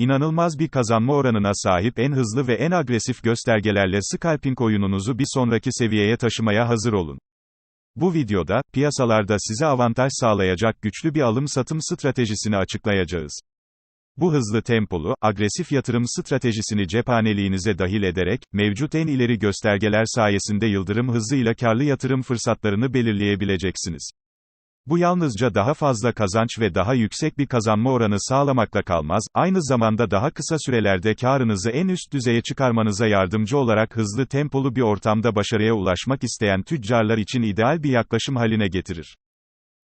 İnanılmaz bir kazanma oranına sahip en hızlı ve en agresif göstergelerle scalping oyununuzu bir sonraki seviyeye taşımaya hazır olun. Bu videoda, piyasalarda size avantaj sağlayacak güçlü bir alım-satım stratejisini açıklayacağız. Bu hızlı tempolu, agresif yatırım stratejisini cephaneliğinize dahil ederek, mevcut en ileri göstergeler sayesinde yıldırım hızıyla karlı yatırım fırsatlarını belirleyebileceksiniz. Bu yalnızca daha fazla kazanç ve daha yüksek bir kazanma oranı sağlamakla kalmaz, aynı zamanda daha kısa sürelerde karınızı en üst düzeye çıkarmanıza yardımcı olarak hızlı tempolu bir ortamda başarıya ulaşmak isteyen tüccarlar için ideal bir yaklaşım haline getirir.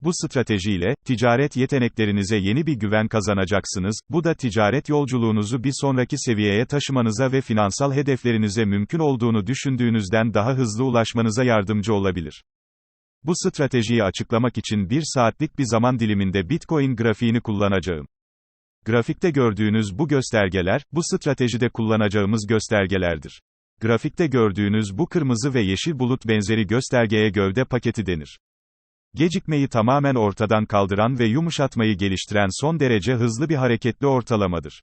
Bu stratejiyle, ticaret yeteneklerinize yeni bir güven kazanacaksınız, bu da ticaret yolculuğunuzu bir sonraki seviyeye taşımanıza ve finansal hedeflerinize mümkün olduğunu düşündüğünüzden daha hızlı ulaşmanıza yardımcı olabilir. Bu stratejiyi açıklamak için bir saatlik bir zaman diliminde Bitcoin grafiğini kullanacağım. Grafikte gördüğünüz bu göstergeler, bu stratejide kullanacağımız göstergelerdir. Grafikte gördüğünüz bu kırmızı ve yeşil bulut benzeri göstergeye gövde paketi denir. Gecikmeyi tamamen ortadan kaldıran ve yumuşatmayı geliştiren son derece hızlı bir hareketli ortalamadır.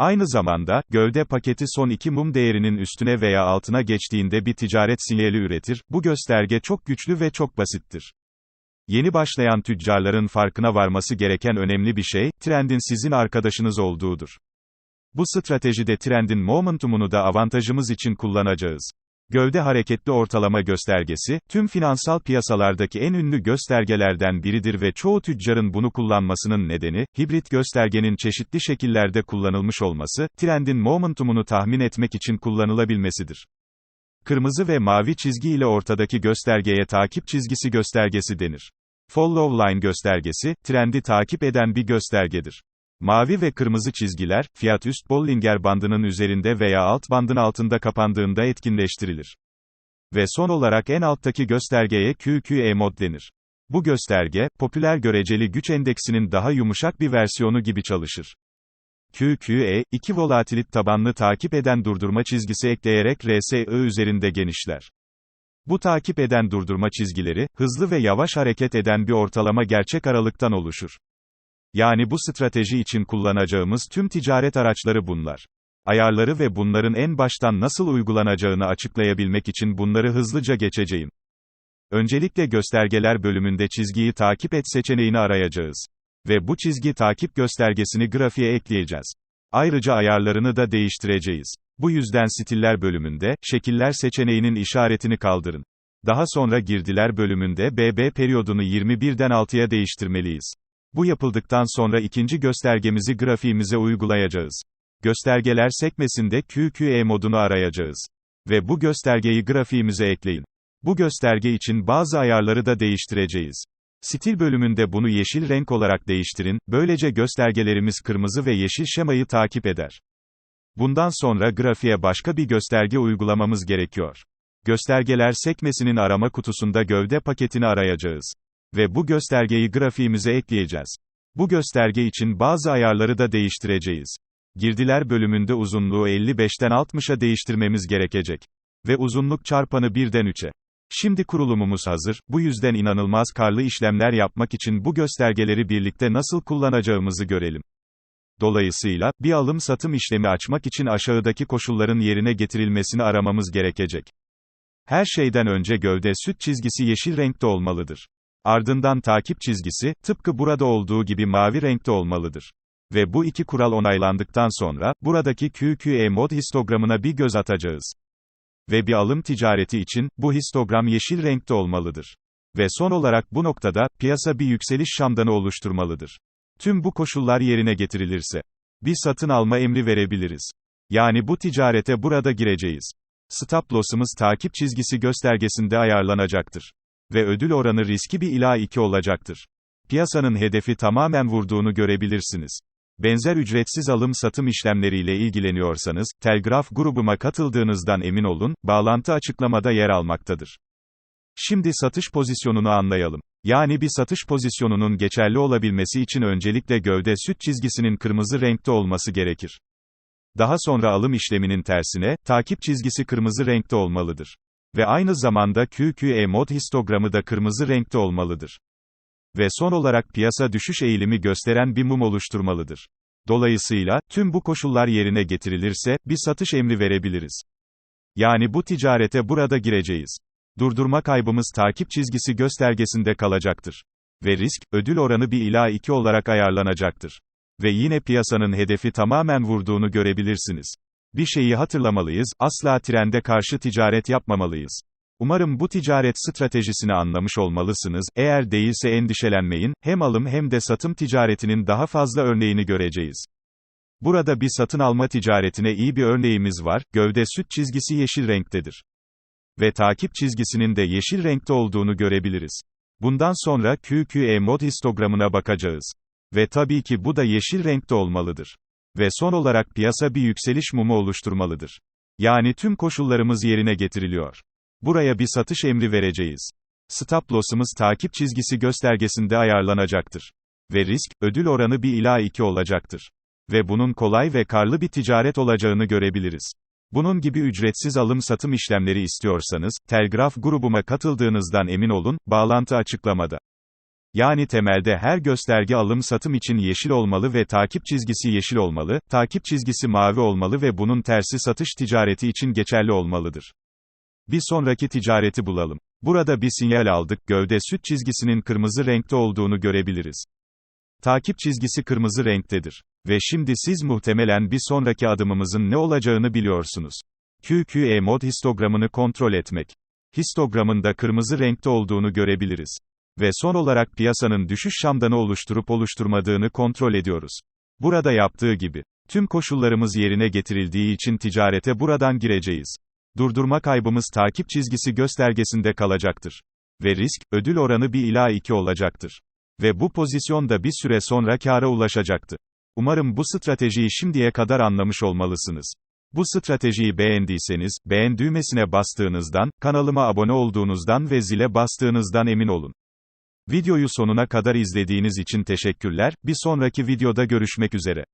Aynı zamanda, gövde paketi son iki mum değerinin üstüne veya altına geçtiğinde bir ticaret sinyali üretir, bu gösterge çok güçlü ve çok basittir. Yeni başlayan tüccarların farkına varması gereken önemli bir şey, trendin sizin arkadaşınız olduğudur. Bu stratejide trendin momentumunu da avantajımız için kullanacağız. Gövde hareketli ortalama göstergesi, tüm finansal piyasalardaki en ünlü göstergelerden biridir ve çoğu tüccarın bunu kullanmasının nedeni, hibrit göstergenin çeşitli şekillerde kullanılmış olması, trendin momentumunu tahmin etmek için kullanılabilmesidir. Kırmızı ve mavi çizgi ile ortadaki göstergeye takip çizgisi göstergesi denir. Follow line göstergesi, trendi takip eden bir göstergedir. Mavi ve kırmızı çizgiler, fiyat üst Bollinger bandının üzerinde veya alt bandın altında kapandığında etkinleştirilir. Ve son olarak en alttaki göstergeye QQE mod denir. Bu gösterge, popüler göreceli güç endeksinin daha yumuşak bir versiyonu gibi çalışır. QQE, iki volatilit tabanlı takip eden durdurma çizgisi ekleyerek RSI üzerinde genişler. Bu takip eden durdurma çizgileri, hızlı ve yavaş hareket eden bir ortalama gerçek aralıktan oluşur. Yani bu strateji için kullanacağımız tüm ticaret araçları bunlar. Ayarları ve bunların en baştan nasıl uygulanacağını açıklayabilmek için bunları hızlıca geçeceğim. Öncelikle göstergeler bölümünde çizgiyi takip et seçeneğini arayacağız. Ve bu çizgi takip göstergesini grafiğe ekleyeceğiz. Ayrıca ayarlarını da değiştireceğiz. Bu yüzden stiller bölümünde, şekiller seçeneğinin işaretini kaldırın. Daha sonra girdiler bölümünde BB periyodunu 21'den 6'ya değiştirmeliyiz. Bu yapıldıktan sonra ikinci göstergemizi grafiğimize uygulayacağız. Göstergeler sekmesinde QQE modunu arayacağız. Ve bu göstergeyi grafiğimize ekleyin. Bu gösterge için bazı ayarları da değiştireceğiz. Stil bölümünde bunu yeşil renk olarak değiştirin, böylece göstergelerimiz kırmızı ve yeşil şemayı takip eder. Bundan sonra grafiğe başka bir gösterge uygulamamız gerekiyor. Göstergeler sekmesinin arama kutusunda gövde paketini arayacağız. Ve bu göstergeyi grafiğimize ekleyeceğiz. Bu gösterge için bazı ayarları da değiştireceğiz. Girdiler bölümünde uzunluğu 55'ten 60'a değiştirmemiz gerekecek. Ve uzunluk çarpanı 1'den 3'e. Şimdi kurulumumuz hazır, bu yüzden inanılmaz karlı işlemler yapmak için bu göstergeleri birlikte nasıl kullanacağımızı görelim. Dolayısıyla, bir alım-satım işlemi açmak için aşağıdaki koşulların yerine getirilmesini aramamız gerekecek. Her şeyden önce gövde süt çizgisi yeşil renkte olmalıdır. Ardından takip çizgisi, tıpkı burada olduğu gibi mavi renkte olmalıdır. Ve bu iki kural onaylandıktan sonra, buradaki QQE mod histogramına bir göz atacağız. Ve bir alım ticareti için, bu histogram yeşil renkte olmalıdır. Ve son olarak bu noktada, piyasa bir yükseliş şamdanı oluşturmalıdır. Tüm bu koşullar yerine getirilirse, bir satın alma emri verebiliriz. Yani bu ticarete burada gireceğiz. Stop loss'ımız takip çizgisi göstergesinde ayarlanacaktır. Ve ödül oranı riski bir ila 2 olacaktır. Piyasanın hedefi tamamen vurduğunu görebilirsiniz. Benzer ücretsiz alım-satım işlemleriyle ilgileniyorsanız, Telgraf grubuma katıldığınızdan emin olun, bağlantı açıklamada yer almaktadır. Şimdi satış pozisyonunu anlayalım. Yani bir satış pozisyonunun geçerli olabilmesi için öncelikle gövde süt çizgisinin kırmızı renkte olması gerekir. Daha sonra alım işleminin tersine, takip çizgisi kırmızı renkte olmalıdır. Ve aynı zamanda QQE mod histogramı da kırmızı renkte olmalıdır. Ve son olarak piyasa düşüş eğilimi gösteren bir mum oluşturmalıdır. Dolayısıyla, tüm bu koşullar yerine getirilirse, bir satış emri verebiliriz. Yani bu ticarete burada gireceğiz. Durdurma kaybımız takip çizgisi göstergesinde kalacaktır. Ve risk, ödül oranı 1 ila 2 olarak ayarlanacaktır. Ve yine piyasanın hedefi tamamen vurduğunu görebilirsiniz. Bir şeyi hatırlamalıyız, asla trende karşı ticaret yapmamalıyız. Umarım bu ticaret stratejisini anlamış olmalısınız, eğer değilse endişelenmeyin, hem alım hem de satım ticaretinin daha fazla örneğini göreceğiz. Burada bir satın alma ticaretine iyi bir örneğimiz var, gövde süt çizgisi yeşil renktedir. Ve takip çizgisinin de yeşil renkte olduğunu görebiliriz. Bundan sonra QQE mod histogramına bakacağız. Ve tabii ki bu da yeşil renkte olmalıdır. Ve son olarak piyasa bir yükseliş mumu oluşturmalıdır. Yani tüm koşullarımız yerine getiriliyor. Buraya bir satış emri vereceğiz. Stop loss'ımız takip çizgisi göstergesinde ayarlanacaktır. Ve risk, ödül oranı 1 ila 2 olacaktır. Ve bunun kolay ve karlı bir ticaret olacağını görebiliriz. Bunun gibi ücretsiz alım-satım işlemleri istiyorsanız, Telgraf grubuma katıldığınızdan emin olun, bağlantı açıklamada. Yani temelde her gösterge alım-satım için yeşil olmalı ve takip çizgisi yeşil olmalı, takip çizgisi mavi olmalı ve bunun tersi satış ticareti için geçerli olmalıdır. Bir sonraki ticareti bulalım. Burada bir sinyal aldık, gövde süt çizgisinin kırmızı renkte olduğunu görebiliriz. Takip çizgisi kırmızı renktedir. Ve şimdi siz muhtemelen bir sonraki adımımızın ne olacağını biliyorsunuz. QQE mod histogramını kontrol etmek. Histogramın da kırmızı renkte olduğunu görebiliriz. Ve son olarak piyasanın düşüş şamdanı oluşturup oluşturmadığını kontrol ediyoruz. Burada yaptığı gibi. Tüm koşullarımız yerine getirildiği için ticarete buradan gireceğiz. Durdurma kaybımız takip çizgisi göstergesinde kalacaktır. Ve risk, ödül oranı 1 ila 2 olacaktır. Ve bu pozisyonda bir süre sonra kâra ulaşacaktı. Umarım bu stratejiyi şimdiye kadar anlamış olmalısınız. Bu stratejiyi beğendiyseniz, beğen düğmesine bastığınızdan, kanalıma abone olduğunuzdan ve zile bastığınızdan emin olun. Videoyu sonuna kadar izlediğiniz için teşekkürler, bir sonraki videoda görüşmek üzere.